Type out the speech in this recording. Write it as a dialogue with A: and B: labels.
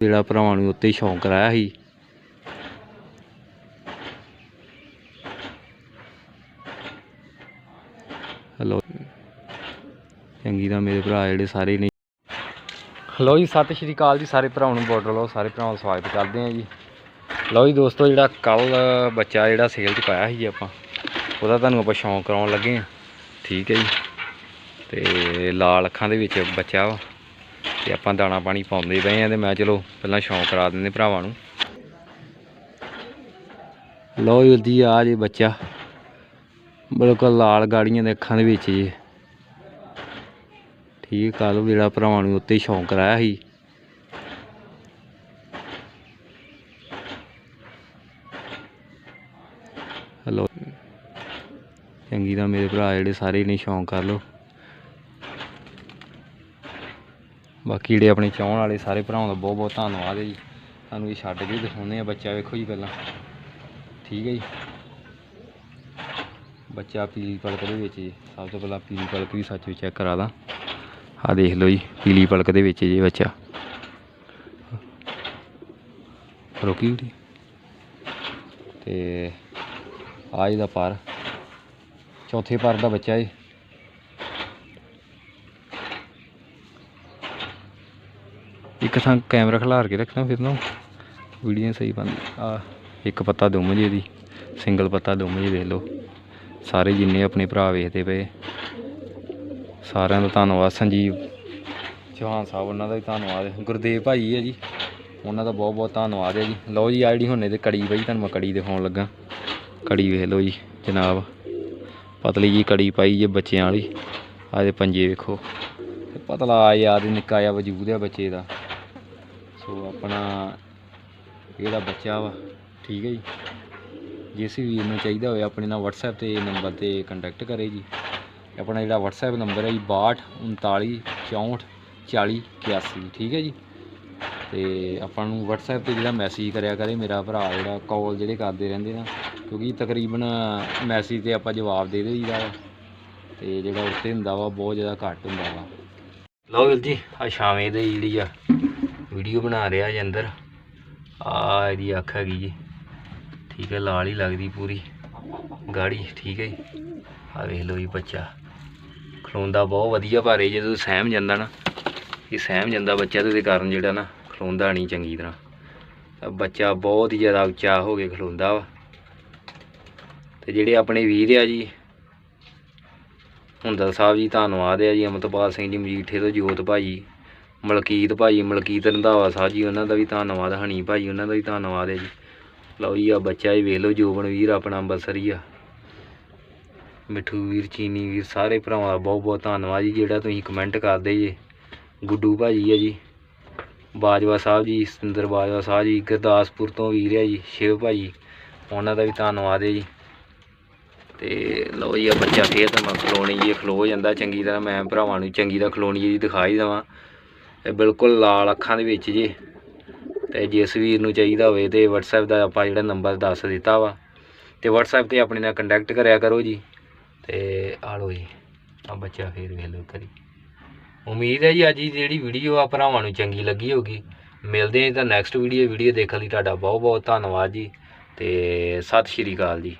A: ਜਿਹੜਾ ਭਰਾਵਾਂ ਨੂੰ ਉੱਤੇ ਸ਼ੌਂਕ ਕਰਾਇਆ ਸੀ। ਹਲੋ ਚੰਗੀ ਤਾਂ ਮੇਰੇ ਭਰਾ ਜਿਹੜੇ ਸਾਰੇ ਨੇ। ਹਲੋ ਜੀ, ਸਤਿ ਸ਼੍ਰੀ ਅਕਾਲ ਜੀ ਸਾਰੇ ਭਰਾਵਾਂ ਨੂੰ ਬਾਰਡਰ ਲਓ, ਸਾਰੇ ਭਰਾਵਾਂ ਦਾ ਸਵਾਗਤ ਕਰਦੇ ਹਾਂ ਜੀ। ਲਓ ਜੀ ਦੋਸਤੋ, ਜਿਹੜਾ ਕੱਲ ਬੱਚਾ ਜਿਹੜਾ ਸੇਲ 'ਚ ਪਾਇਆ ਸੀ ਆਪਾਂ, ਉਹਦਾ ਤੁਹਾਨੂੰ ਆਪਾਂ ਸ਼ੌਂਕ ਕਰਾਉਣ ਲੱਗੇ ਹਾਂ। ਠੀਕ ਹੈ ਜੀ। ਤੇ ਲਾਲ ਅੱਖਾਂ ਦੇ ਵਿੱਚ ਬੱਚਾ ਵਾ। ਤੇ ਆਪਾਂ ਦਾਣਾ ਪਾਣੀ ਪਾਉਂਦੇ ਪਏ ਆ ਤੇ ਮੈਂ ਚਲੋ ਪਹਿਲਾਂ ਸ਼ੌਂਕ ਕਰਾ ਦਿੰਦੇ ਭਰਾਵਾਂ ਨੂੰ। ਲਓ ਜੀ ਆ ਜੇ ਬੱਚਾ। ਬਿਲਕੁਲ ਲਾਲ ਗਾੜੀਆਂ ਦੇ ਅੱਖਾਂ ਦੇ ਵਿੱਚ ਜੀ। ਠੀਕ ਕੱਲ ਜਿਹੜਾ ਭਰਾਵਾਂ ਨੂੰ ਉੱਤੇ ਸ਼ੌਂਕ ਕਰਾਇਆ ਸੀ। ਹਲੋ ਚੰਗੀ ਤਾਂ ਮੇਰੇ ਭਰਾ ਜਿਹੜੇ ਸਾਰੇ ਨੇ ਸ਼ੌਂਕ ਕਰ ਲਓ। ਬਾਕੀ ਜਿਹੜੇ ਆਪਣੇ ਚਾਹਣ ਵਾਲੇ ਸਾਰੇ ਭਰਾਵਾਂ ਦਾ ਬਹੁਤ ਬਹੁਤ ਧੰਨਵਾਦ ਹੈ ਜੀ। ਤੁਹਾਨੂੰ ਇਹ ਛੱਡ ਕੇ ਦਿਖਾਉਂਦੇ ਆ ਬੱਚਾ ਵੇਖੋ ਜੀ ਪਹਿਲਾਂ। ਠੀਕ ਹੈ ਜੀ। ਬੱਚਾ ਪੀਲੀ ਪਲਕ ਦੇ ਵਿੱਚ ਜੀ। ਸਭ ਤੋਂ ਪਹਿਲਾਂ ਪੀਲੀ ਪਲਕ ਵੀ ਸੱਚ ਵਿੱਚ ਚੈੱਕ ਕਰਾ ਦਾਂ। ਆ ਦੇਖ ਲਓ ਜੀ, ਪੀਲੀ ਪਲਕ ਦੇ ਵਿੱਚ ਜੀ ਬੱਚਾ। ਰੋਕੀ ਵੀਡੀ ਤੇ ਆ ਦਾ ਪਰ। ਚੌਥੇ ਪਰ ਦਾ ਬੱਚਾ ਜੀ। ਇੱਕ ਥਾਂ ਕੈਮਰਾ ਖਿਲਾਰ ਕੇ ਰੱਖਣਾ ਫਿਰ ਨਾ। ਵੀਡੀਓ ਸਹੀ ਬਣਦੀ ਆ, ਇੱਕ ਪੱਤਾ ਦੁੰਮ ਜੇ ਦੀ, ਸਿੰਗਲ ਪੱਤਾ ਦੁੰਮ ਜੇ ਦੇਖ ਲਓ। ਸਾਰੇ ਜਿੰਨੇ ਆਪਣੇ ਭਰਾ ਵੇਖਦੇ ਪਏ। ਸਾਰਿਆਂ ਦਾ ਧੰਨਵਾਦ, ਸੰਜੀਵ ਚੌਹਾਨ ਸਾਹਿਬ, ਉਹਨਾਂ ਦਾ ਵੀ ਧੰਨਵਾਦ। ਹੈ ਗੁਰਦੇਵ ਭਾਈ ਹੈ ਜੀ, ਉਹਨਾਂ ਦਾ ਬਹੁਤ ਬਹੁਤ ਧੰਨਵਾਦ ਹੈ ਜੀ। ਲਓ ਜੀ ਆ ਜਿਹੜੀ ਹੁਣ ਇਹਦੇ ਕੜੀ ਪਈ ਤੁਹਾਨੂੰ ਮੈਂ ਕੜੀ ਦਿਖਾਉਣ ਲੱਗਾ। ਕੜੀ ਵੇਖ ਲਓ ਜੀ, ਜਨਾਬ। ਪਤਲੀ ਜੀ ਕੜੀ ਪਾਈ ਜੇ ਬੱਚਿਆਂ ਵਾਲੀ। ਆ ਦੇ ਪੰਜੇ ਵੇਖੋ। ਤੇ ਪਤਲਾ ਯਾਰ, ਨਿੱਕਾ ਜਿਹਾ ਵਜੂਦ ਆ ਬੱਚੇ ਦਾ। ਸੋ ਆਪਣਾ ਇਹਦਾ ਬੱਚਾ ਵਾ, ਠੀਕ ਹੈ ਜੀ। ਜਿਸ ਵੀਰ ਨੂੰ ਚਾਹੀਦਾ ਹੋਵੇ ਆਪਣੇ ਨਾਲ WhatsApp ਤੇ ਨੰਬਰ ਤੇ ਕੰਟੈਕਟ ਕਰੇ ਜੀ। ਆਪਣਾ ਜਿਹੜਾ WhatsApp ਨੰਬਰ ਹੈ ਜੀ 62 39 64 40 81 ਠੀਕ ਹੈ ਜੀ। ਤੇ ਆਪਾਂ ਨੂੰ WhatsApp ਤੇ ਜਿਹੜਾ ਮੈਸੇਜ ਕਰਿਆ ਕਰੇ, ਮੇਰਾ ਭਰਾ ਜਿਹੜਾ ਕਾਲ ਜਿਹੜੇ ਕਰਦੇ ਰਹਿੰਦੇ ਨਾ, ਕਿਉਂਕਿ ਤਕਰੀਬਨ ਮੈਸੇਜ ਤੇ ਆਪਾਂ ਜਵਾਬ ਦੇ ਦੇਈਦਾ ਵਾ। ਤੇ ਜਿਹੜਾ ਉੱਤੇ ਹੁੰਦਾ ਵਾ, ਬਹੁਤ ਜ਼ਿਆਦਾ ਘੱਟ ਹੁੰਦਾ ਵਾ। ਲਓ ਵੀਰ ਜੀ ਆ ਸ਼ਾਮੇ ਦੇ ਜਿਹੜੀ ਆ ਵੀਡੀਓ ਬਣਾ ਰਿਹਾ ਜੀ ਅੰਦਰ। ਆ ਇਹਦੀ ਅੱਖ ਹੈਗੀ ਜੀ। ਠੀਕ ਹੈ, ਲਾਲ ਹੀ ਲੱਗਦੀ ਪੂਰੀ। ਗਾੜੀ, ਠੀਕ ਹੈ ਜੀ। ਆ ਵੇਖ ਲਓ ਜੀ ਬੱਚਾ। ਖਲੋਂਦਾ ਬਹੁਤ ਵਧੀਆ, ਪਰ ਇਹ ਜਦੋਂ ਸਹਿਮ ਜਾਂਦਾ ਨਾ, ਇਹ ਸਹਿਮ ਜਾਂਦਾ ਬੱਚਾ ਤੇ ਉਹਦੇ ਕਾਰਨ ਜਿਹੜਾ ਨਾ, ਖਲੋਂਦਾ ਨਹੀਂ ਚੰਗੀ ਤਰ੍ਹਾਂ। ਬੱਚਾ ਬਹੁਤ ਹੀ ਜ਼ਿਆਦਾ ਉੱਚਾ ਹੋ ਕੇ ਖਲੋਂਦਾ ਵਾ। ਤੇ ਜਿਹੜੇ ਆਪਣੇ ਵੀਰ ਆ ਜੀ, ਹੁੰਦਲ ਸਾਹਿਬ ਜੀ, ਧੰਨਵਾਦ ਆ ਜੀ, ਅਮਰਤਪਾਲ ਸਿੰਘ ਜੀ, ਮਜੀਠੇ ਤੋਂ ਜੋਤ ਭਾਈ। ਮਲਕੀਤ ਭਾਈ, ਮਲਕੀਤ ਰੰਧਾਵਾ ਸਾਹਿਬ ਜੀ, ਉਹਨਾਂ ਦਾ ਵੀ ਧੰਨਵਾਦ, ਹਣੀ ਭਾਈ ਉਹਨਾਂ ਦਾ ਵੀ ਧੰਨਵਾਦ ਹੈ ਜੀ। ਲਓ ਜੀ, ਆ ਬੱਚਾ ਹੀ ਵੇਖ ਲਓ, ਜੋਬਨ ਵੀਰ ਆਪਣਾ ਅੰਬਰਸਰੀ ਆ। ਮਿੱਠੂ ਵੀਰ, ਚੀਨੀ ਵੀਰ, ਸਾਰੇ ਭਰਾਵਾਂ ਦਾ ਬਹੁਤ ਬਹੁਤ ਧੰਨਵਾਦ ਜੀ, ਜਿਹੜਾ ਤੁਸੀਂ ਕਮੈਂਟ ਕਰਦੇ ਜੇ। ਗੁੱਡੂ ਭਾਜੀ ਹੈ ਜੀ, ਬਾਜਵਾ ਸਾਹਿਬ ਜੀ, ਸਤਿੰਦਰ ਬਾਜਵਾ ਸਾਹਿਬ ਜੀ, ਗੁਰਦਾਸਪੁਰ ਤੋਂ ਵੀਰ ਆ ਜੀ, ਸ਼ਿਵ ਭਾਜੀ, ਉਹਨਾਂ ਦਾ ਵੀ ਧੰਨਵਾਦ ਹੈ ਜੀ। ਤੇ ਲਓ ਜੀ, ਆ ਬੱਚਾ ਫੇਰ ਤਾਂ ਮੈਂ ਖਲੋਣੀ ਜੀ, ਖਲੋ ਜਾਂਦਾ, ਚੰਗੀ ਤਰ੍ਹਾਂ ਮੈਂ ਭਰਾਵਾਂ ਨੂੰ ਚੰਗੀ ਤਰ੍ਹਾਂ ਖਲੋਣੀ ਜੀ, ਦਿਖਾਈ ਦੇਵਾਂ। ਇਹ ਬਿਲਕੁਲ ਲਾਲ ਅੱਖਾਂ ਦੇ ਵਿੱਚ ਜੀ। ਤੇ ਜਿਸ ਵੀਰ ਨੂੰ ਚਾਹੀਦਾ ਹੋਵੇ ਤੇ WhatsApp ਦਾ ਆਪਾਂ ਜਿਹੜਾ ਨੰਬਰ ਦੱਸ ਦਿੱਤਾ ਵਾ। ਤੇ WhatsApp ਤੇ ਆਪਣੇ ਨਾਲ ਕੰਟੈਕਟ ਕਰਿਆ ਕਰੋ ਜੀ। ਤੇ ਆ ਲਓ ਜੀ, ਆ ਬੱਚਾ ਫੇਰ ਵੇਖ ਲਓ ਕਰੀ ਉਮੀਦ ਹੈ ਜੀ ਅੱਜ ਦੀ ਜਿਹੜੀ ਵੀਡੀਓ ਆ ਭਰਾਵਾਂ ਨੂੰ ਚੰਗੀ ਲੱਗੀ ਹੋਗੀ ਮਿਲਦੇ ਹਾਂ ਤਾਂ ਨੈਕਸਟ ਵੀਡੀਓ ਵੀਡੀਓ ਦੇਖਣ ਲਈ ਤੁਹਾਡਾ ਬਹੁਤ ਬਹੁਤ ਧੰਨਵਾਦ ਜੀ। ਤੇ ਸਤਿ ਸ਼੍ਰੀ ਅਕਾਲ ਜੀ।